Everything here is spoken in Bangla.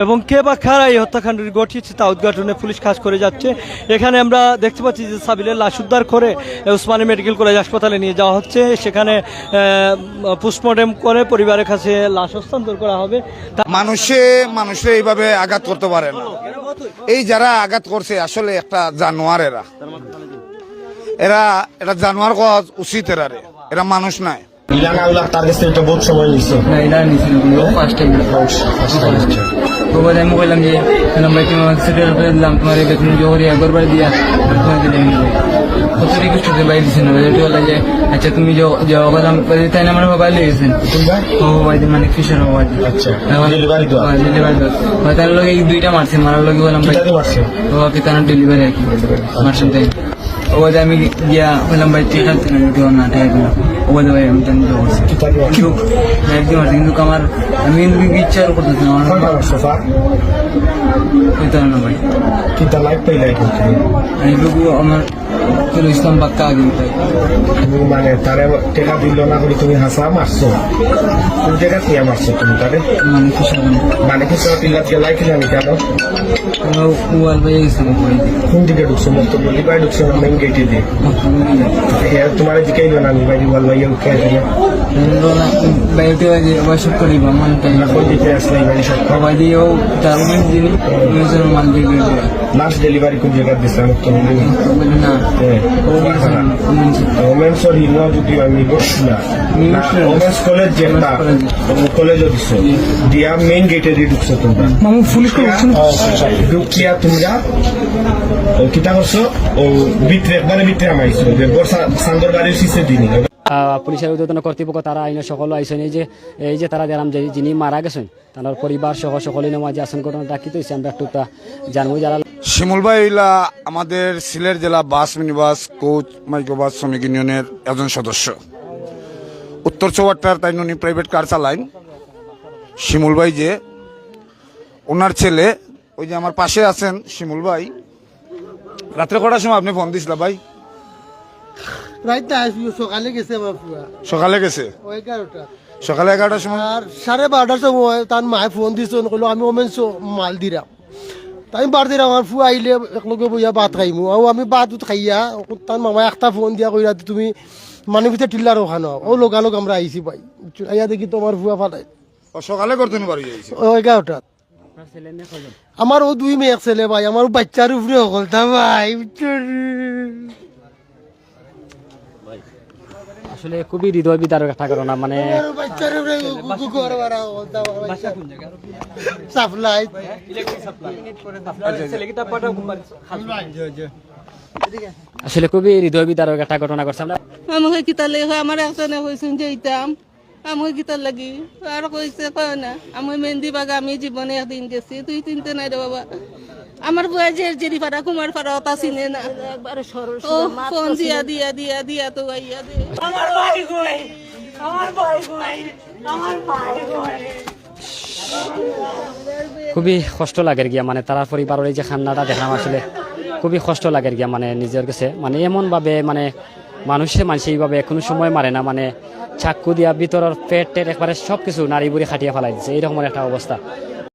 এবং কে বা কারা এই হত্যাকাণ্ডটি ঘটিয়েছে তা উদ্ঘাটনে পুলিশ কাজ করে যাচ্ছে। এখানে আমরা দেখতে পাচ্ছি যে সাবিলের লাশ উদ্ধার করে উসমানী মেডিকেল কলেজ হাসপাতালে নিয়ে যাওয়া হচ্ছে। সেখানে পোস্টমর্টেম করে পরিবারের কাছে লাশ হস্তান্তর করা হবে। তা- মানুষে মানুষে এইভাবে আঘাত করতে পারে না। এই যারা আঘাত করছে আসলে একটা জানোয়ার এরা। এরা এটা জানোয়ার হওয়া উচিত এরা রে। এরা মানুষ নাই ইলাকা উলাক তার কাছ থেকে তো বহুত সময় নিচ্ছে না ফার্স্ট টাইম তো বলে আমি বললাম যে ভাই তোমার সিরিয়াল করে দিলাম তোমার এই বেতন জোহরি একবার বাড়ি দিয়া তোমার দিলে আমি কত রিকোয়েস্ট করতে বাইরে দিচ্ছেন না যেটা বললাম যে আচ্ছা তুমি যাও কথা তাই না আমার বাবা লেগেছেন ও বাবা মানে কিশোর বাবা আচ্ছা ডেলিভারি তো ডেলিভারি তার লগে এই দুইটা মারছে মারার লগে বললাম ভাই ও পিতানোর ডেলিভারি আর কি। মারছেন তাই। ও বলে আমি গিয়া বললাম ভাই ঠিক আছে না দিও না ঠিক আছে? ও বলে ভাই আমি জানি কিন্তু একদম আছে কিন্তু আমার আমি ইচ্ছা করতেছি না আমার স্যার? হইতে না ভাই। আমার চলো ইসলাম বাক্কা আগে তুমি মানে তারে টেকা দিল না করে তুমি হাসা মারছো? কোন জায়গা থেকে মারছো তুমি তারে? মানে হলাম মানে কি সব টিলা টিলা লাইক জানি কেন মোবাইল ভাই ভাই কোন দিকে ঢুকছো? মতো বলি ভাই ঢুকছো মেইন গেটে দিয়ে? তোমার দিকে না আমি ভাই বল ভাই উঠে আসলে বাইরে বয়সক করিব মানে তাই। কোন দিকে আসলে ভাই সব? বাবা দিয়েও তার উমেন দিন উমেন মাল দিয়ে দিয়ে লাস্ট ডেলিভারি কোন জায়গা দিছে? না বলে না। ও উমেন ওমেন্স যদি আমি ওমেন্স কলেজ যেটা কলেজও দিছো দিয়া মেইন গেটে দিয়ে ঢুকছো তোমরা ঢুকিয়া তোমরা ও কিতা করছ ও আমাইছো সান্দর দিনি পুলিশের ঊর্ধ্বতন কর্তৃপক্ষ, তারা আইনের সকল আইসেন এই যে এই যে তারা দেখলাম যে, যিনি মারা গেছেন, তার পরিবার সহ নামা যে আসন ঘটনাটা কি আমরা একটু তা জানব, যারা শিমুল হইলা আমাদের সিলেট জেলা বাস মিনিবাস কোচ মাইক্রোবাস শ্রমিক ইউনিয়নের একজন সদস্য। উত্তর চৌয়াট্টার তাই উনি প্রাইভেট কার চালাইন শিমুল ভাই যে ওনার ছেলে ওই যে আমার পাশে আছেন শিমুল ভাই। রাত্রে কটার সময় আপনি ফোন দিছিলেন ভাই? সকালে গেছে সকালে গেছে? এগারোটা। সকালে এগারোটার সময়? আর সাড়ে বারোটার সময় তার মায়ে ফোন কইলো আমি ওমেন মাল দিলাম তাই বার দিলাম আমার ফুয়া আইলে একলগে বইয়া ভাত খাইমু। আৰু আমি ভাত উত খাইয়া তার মামায় একটা ফোন দিয়া কইরা তুমি মানে ভিতরে টিল্লার ওখানো ও লোকালোক আমরা আইছি ভাই। আইয়া দেখি তোমার ফুয়া ফালাই ও সকালে করতেন বাড়ি যাইছে ও এগারোটা আমার ও দুই মেয়ে ছেলে ভাই আমার বাচ্চার উপরে হকলতা ভাই আসলে খুবই হৃদয় বিদারক একটা ঘটনা মানে সাপ্লাই আসলে খুবই হৃদয় বিদারক একটা ঘটনা ঘটছে। আমরা আমাকে কিতার লাগে আমার একজনে কইছেন যে ইতাম, আমাকে কিতার লাগি, আর কইছে, কয় না আমি মেহেন্দি বাগা, আমি জীবনে একদিন গেছি তুই চিনতে নাই রে বাবা। আমার বয়স যে জেরি পাড়া কুমার পাড়া অতা চিনে না। ও ফোন দিয়া দিয়া দিয়া দিয়া তো আইয়া দে। খুবই কষ্ট লাগে গিয়া মানে তারা পরিবারের এই যে খান্নাটা দেখলাম আসলে খুবই কষ্ট লাগে গিয়া মানে নিজের কাছে মানে এমনভাবে মানে মানুষে মানুষ এইভাবে কোনো সময় মারে না মানে চাক্কু দিয়া ভিতরের পেট টেট একবারে সব কিছু নারী বুড়ি খাটিয়ে ফেলাই দিচ্ছে এইরকম একটা অবস্থা।